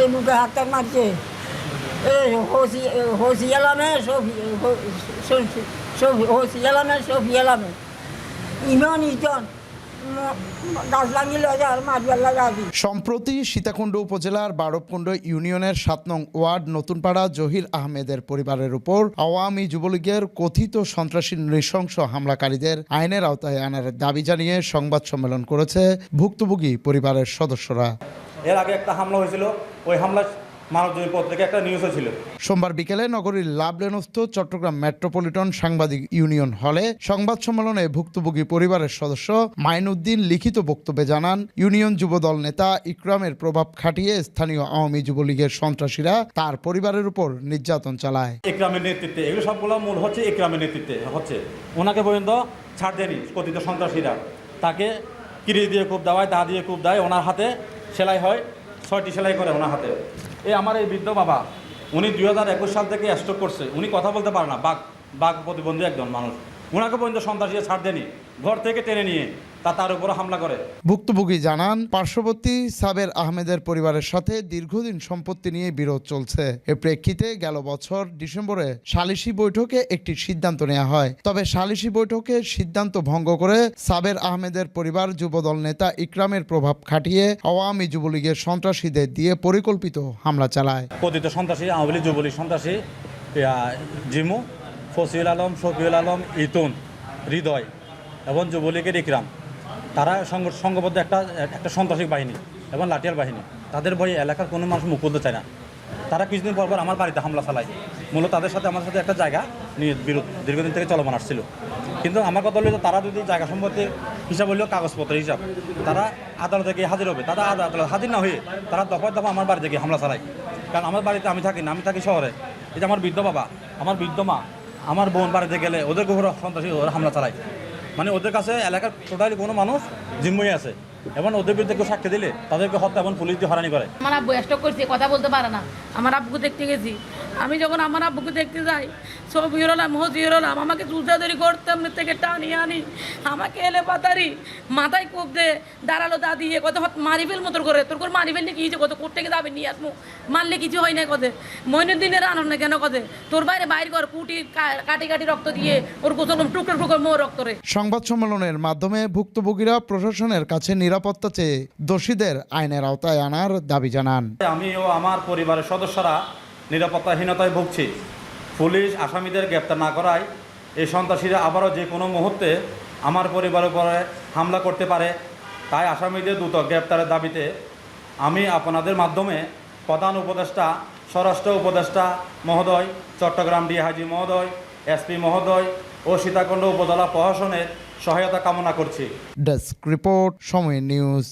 এই মুখে হাতটা মারছে। এই হসি হসি এলামে সফি সফি হসি এলামে সফি এলামে ইমন ইজন সম্প্রতি সীতাকুণ্ড উপজেলার বারবকুণ্ড ইউনিয়নের সাত নং ওয়ার্ড নতুনপাড়া জহির আহমেদের পরিবারের উপর আওয়ামী যুবলীগের কথিত সন্ত্রাসী নৃশংস হামলাকারীদের আইনের আওতায় আনার দাবি জানিয়ে সংবাদ সম্মেলন করেছে ভুক্তভোগী পরিবারের সদস্যরা। এর আগে একটা হামলা হয়েছিল। ওই হামলা মানবজমিন পত্রিকা একটা নিউজ হয়েছিল। সোমবার বিকেলে নগরীর লাভলেনস্থ চট্টগ্রাম মেট্রোপলিটন সাংবাদিক ইউনিয়ন হলে সংবাদ সম্মেলনে ভুক্তভোগী পরিবারের সদস্য মাইনুদ্দিন লিখিত বক্তব্যে জানান ইউনিয়ন যুবদল নেতা ইকরামের প্রভাব খাটিয়ে স্থানীয় আওয়ামী যুবলীগের সন্ত্রাসীরা তার পরিবারের উপর নির্যাতন চালায়। ইকরামের নেতৃত্বে এগুলো সবগুলো মূল হচ্ছে ইকরামের নেতৃত্বে হচ্ছে। ওনাকে পর্যন্ত ছাড় দেয়নি কথিত সন্ত্রাসীরা। তাকে কিরি দিয়ে কূপ দেওয়ায় দা দিয়ে কূপ দেয় ওনার হাতে সেলাই হয়। ছয়টি সেলাই করে ওনার হাতে। এই আমার এই বৃদ্ধ বাবা, উনি দুই হাজার একুশ সাল থেকে স্ট্রোক করছে। উনি কথা বলতে পারে না বাঘ বাঘ প্রতিবন্ধী একজন মানুষ। ওনাকে পর্যন্ত সন্ত্রাসীরা ছাড় দেয়নি ঘর থেকে টেনে নিয়ে তা তার উপর হামলা করে। ভুক্তভোগী জানান পার্শ্ববর্তী সাবের আহমেদের পরিবারের সাথে দীর্ঘদিন সম্পত্তি নিয়ে বিরোধ চলছে। এ প্রেক্ষিতে গেল বছর ডিসেম্বরে সালিশি বৈঠকে একটি সিদ্ধান্ত নেওয়া হয়। তবে সালিশি বৈঠকে সিদ্ধান্ত ভঙ্গ করে সাবের আহমেদের পরিবার যুবদল নেতা ইকরামের প্রভাব খাটিয়ে আওয়ামী যুবলীগের সন্ত্রাসীদের দিয়ে পরিকল্পিত হামলা চালায়। কথিত সন্ত্রাসী আওয়ামী যুবলীগ সন্ত্রাসী জিমু ফসিউল আলম, শফিউল আলম, ইতুন, হৃদয় এবং যুবলীগের ইকরাম। তারা সংঘ- সংঘবদ্ধ একটা একটা সন্ত্রাসী বাহিনী এবং লাঠিয়াল বাহিনী। তাদের ভয়ে এলাকার কোনো মানুষ মুখ খুলতে চায় না। তারা কিছুদিন পর পর আমার বাড়িতে হামলা চালায়। মূলত তাদের সাথে আমার সাথে একটা জায়গা নিয়ে বিরোধ দীর্ঘদিন থেকে চলমান আসছিল। কিন্তু আমার কথা হলো তারা যদি জায়গা সম্পত্তি হিসাব হলেও কাগজপত্র হিসাব, তারা আদালতে গিয়ে হাজির হবে। তারা আদালত হাজির না হয়ে তারা দফায় দফা আমার বাড়িতে গিয়ে হামলা চালায়। কারণ আমার বাড়িতে আমি থাকি না, আমি থাকি শহরে। এই যে আমার বৃদ্ধ বাবা, আমার বৃদ্ধ মা আমার বোন বাড়িতে গেলে ওদের উপর সন্ত্রাসী, ওরা হামলা চালায়। মানে ওদের কাছে এলাকার টোটালি কোনো মানুষ জিম্মই আছে। এবং ওদের বিরুদ্ধে কেউ সাক্ষী দিলে তাদেরকে হত্যা এবং পুলিশ দিয়ে হরানি করে। আমার আব্বু স্টক করছে, কথা বলতে পারে না। আমার আব্বুকে দেখতে গেছি। আমি যখন আমার আব্বুকে দেখতে যাই সব হিরোলাম হজ হিরোলাম আমাকে চুলচাদারি করতে এমনি থেকে টানি আনি আমাকে এলে পাতারি মাথায় কোপ দে দাঁড়াল দা দিয়ে কত হত মারি ফেল মতো করে তোর করে মারি ফেললে কি হয়েছে কত কোর্ট থেকে যাবে নিয়ে আসমু মারলে কিছু হয় না কদে মইনুদ্দিনের আনন্দ না কেন কদে তোর বাইরে বাইর কর কুটি কাটি কাটি রক্ত দিয়ে ওর গোসল টুকরো টুকরো মোর রক্ত রে। সংবাদ সম্মেলনের মাধ্যমে ভুক্তভোগীরা প্রশাসনের কাছে নিরাপত্তা চেয়ে দোষীদের আইনের আওতায় আনার দাবি জানান। আমি ও আমার পরিবারের সদস্যরা নিরাপত্তাহীনতায় ভুগছি। পুলিশ আসামিদের গ্রেপ্তার না করায় এই সন্ত্রাসীরা আবারও যে কোনো মুহূর্তে আমার পরিবারের উপরে হামলা করতে পারে, তাই আসামিদের দ্রুত গ্রেপ্তারের দাবিতে আমি আপনাদের মাধ্যমে প্রধান উপদেষ্টা, স্বরাষ্ট্র উপদেষ্টা মহোদয়, চট্টগ্রাম ডিহাজি মহোদয়, এসপি মহোদয় ও সীতাকুণ্ড উপজেলা প্রশাসনের সহায়তা কামনা করছি। Desk report Somoy news.